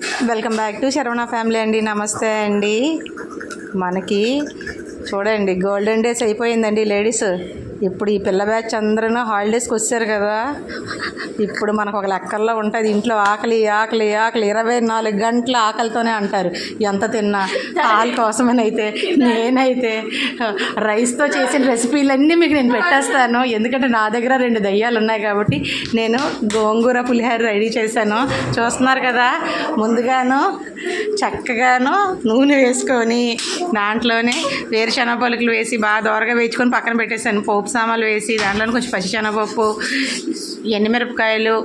Welcome back to Saravana family అండి. నమస్తే అండి. మనకి చూడండి గోల్డెన్ డేస్ అయిపోయిందండి లేడీస్ ఇప్పుడు ఈ పిల్ల బ్యాచ్ అందరూ హాలిడేస్కి వచ్చారు కదా. ఇప్పుడు మనకు ఒక లెక్కల్లో ఉంటుంది ఇంట్లో ఆకలి ఆకలి ఆకలి ఇరవై నాలుగు గంటల ఆకలితోనే అంటారు. ఎంత తిన్నా? పాలు కోసమనైతే నేనైతే రైస్తో చేసిన రెసిపీలన్నీ మీకు నేను పెట్టేస్తాను. ఎందుకంటే నా దగ్గర రెండు దయ్యాలు ఉన్నాయి కాబట్టి నేను గోంగూర పులిహోర రెడీ చేశాను. చూస్తున్నారు కదా? ముందుగాను చక్కగాను నూనె వేసుకొని దాంట్లోనే వేరుశనగ పలుకులు వేసి బాగా దోరగా వేయించుకొని పక్కన పెట్టేశాను. పోపు సామాన్లు వేసి దాంట్లోనే కొంచెం పచ్చిశనగపప్పు ఎండుమిరపకాయలు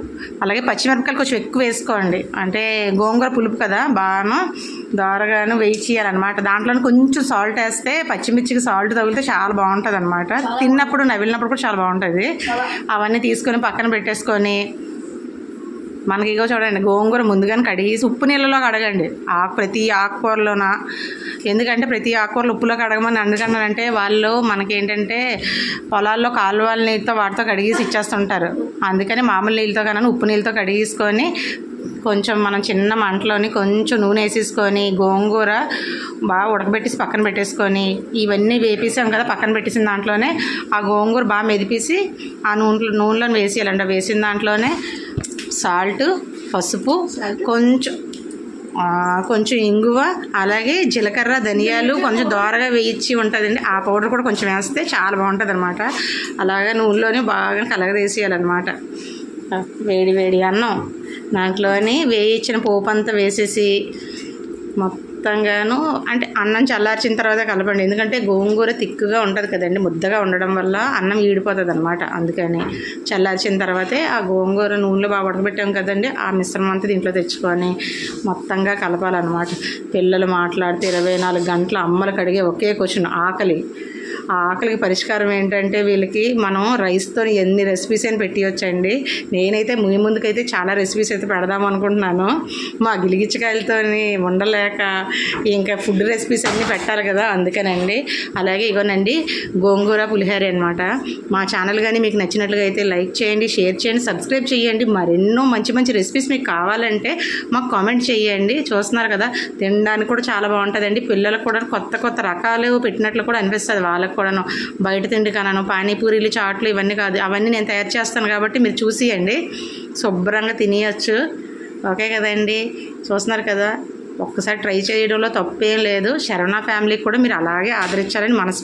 అలాగే పచ్చిమిరపకాయలు కొంచెం ఎక్కువ వేసుకోండి. అంటే గోంగూర పులుపు కదా బాగా దోరగాను వేయించేయాలన్నమాట. దాంట్లోనే కొంచెం సాల్ట్ వేస్తే పచ్చిమిర్చికి సాల్ట్ తగిలితే చాలా బాగుంటుంది అనమాట తిన్నప్పుడు నవిలినప్పుడు కూడా చాలా బాగుంటుంది. అవన్నీ తీసుకొని పక్కన పెట్టేసుకొని మనకి ఇగో చూడండి గోంగూర ముందుగానే కడిగేసి ఉప్పు నీళ్ళలో కడగండి ఆకు ప్రతి ఆకుకూరలోన ఎందుకంటే ప్రతి ఆకుకూరలు ఉప్పులో కడగమని ఎందుకన్నారంటే వాళ్ళు మనకేంటంటే పొలాల్లో కాలువల నీళ్ళతో వాటితో కడిగేసి ఇచ్చేస్తుంటారు. అందుకని మామూలు నీళ్ళతో కానీ ఉప్పు నీళ్ళతో కడిగేసుకొని కొంచెం మనం చిన్న మంటలోని కొంచెం నూనె వేసేసుకొని గోంగూర బాగా ఉడకబెట్టేసి పక్కన పెట్టేసుకొని ఇవన్నీ వేపేసాం కదా పక్కన పెట్టేసిన దాంట్లోనే ఆ గోంగూర బాగా మెదిపేసి ఆ నూనెలో నూనెలో వేసేయాలంట. వేసిన దాంట్లోనే సాల్ట్ పసుపు కొంచెం కొంచెం ఇంగువ అలాగే జీలకర్ర ధనియాలు కొంచెం దోరగా వేయించి ఉంటుందండి. ఆ పౌడర్ కూడా కొంచెం వేస్తే చాలా బాగుంటుంది అనమాట అలాగే నూనెలోనే బాగా కలగదేసేయాలన్నమాట. వేడి వేడి అన్నం. దాంట్లోని వేయించిన పోపు అంతా వేసేసి మొత్తంగాను అంటే అన్నం చల్లార్చిన తర్వాత కలపండి. ఎందుకంటే గోంగూర తిక్కుగా ఉంటుంది కదండి ముద్దగా ఉండడం వల్ల అన్నం ఈడిపోతుంది అనమాట అందుకని చల్లార్చిన తర్వాతే ఆ గోంగూర నూనెలో బాగా ఉడకబెట్టాం కదండి ఆ మిశ్రమం అంతా దీంట్లో తెచ్చుకొని మొత్తంగా కలపాలన్నమాట. పిల్లలు మాట్లాడితే ఇరవై నాలుగు గంటల అమ్మలు కడిగే ఒకే క్వశ్చన్ ఆకలి. ఆ ఆకలికి పరిష్కారం ఏంటంటే వీళ్ళకి మనం రైస్తో ఎన్ని రెసిపీస్ అయినా పెట్టివచ్చండి నేనైతే మీ ముందుకైతే చాలా రెసిపీస్ అయితే పెడదాం అనుకుంటున్నాను. మా గిలిగిచ్చకాయలతోని ఉండలేక ఇంకా ఫుడ్ రెసిపీస్ అన్నీ పెట్టాలి కదా అందుకనండి. అలాగే ఇగోనండి గోంగూర పులిహోర అనమాట మా ఛానల్ కానీ మీకు నచ్చినట్లుగా అయితే లైక్ చేయండి షేర్ చేయండి సబ్స్క్రైబ్ చేయండి. మరెన్నో మంచి మంచి రెసిపీస్ మీకు కావాలంటే మాకు కామెంట్ చేయండి. చూస్తున్నారు కదా తినడానికి కూడా చాలా బాగుంటుందండి. పిల్లలకు కూడా కొత్త కొత్త రకాలు పెట్టినట్లు కూడా అనిపిస్తుంది వాళ్ళకు కూడాను. బయట తిండి కనను పానీపూరీలు చాట్లు ఇవన్నీ కాదు అవన్నీ నేను తయారు చేస్తాను కాబట్టి మీరు చూసియండి. శుభ్రంగా తినేయచ్చు. ఓకే కదండి. చూస్తున్నారు కదా ఒక్కసారి ట్రై చేయడంలో తప్పేం లేదు. శరవణ ఫ్యామిలీకి కూడా మీరు అలాగే ఆదరించాలని మనసు